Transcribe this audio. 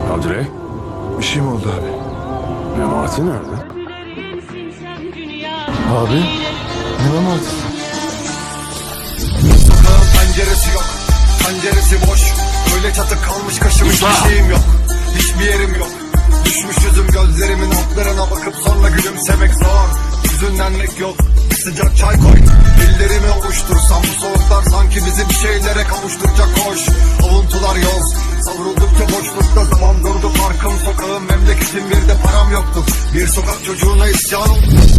Kadri, Bir şey mi oldu abi? Memati nerede? Abi? Ne memati? Sokağın penceresi yok Penceresi boş Böyle çatı kalmış kaşımış bir şeyim yok Hiçbir yerim yok Düşmüş yüzüm gözlerimin altlarına bakıp sonra gülümsemek zor Hüzünlenmek yok Bir sıcak çay koy Ellerimi ovuştursam bu soğuklar sanki bizi bir şeylere kavuşturacak hoş Avuntular yoz param yoktu. Bir sokak çocuğuna isyan oldu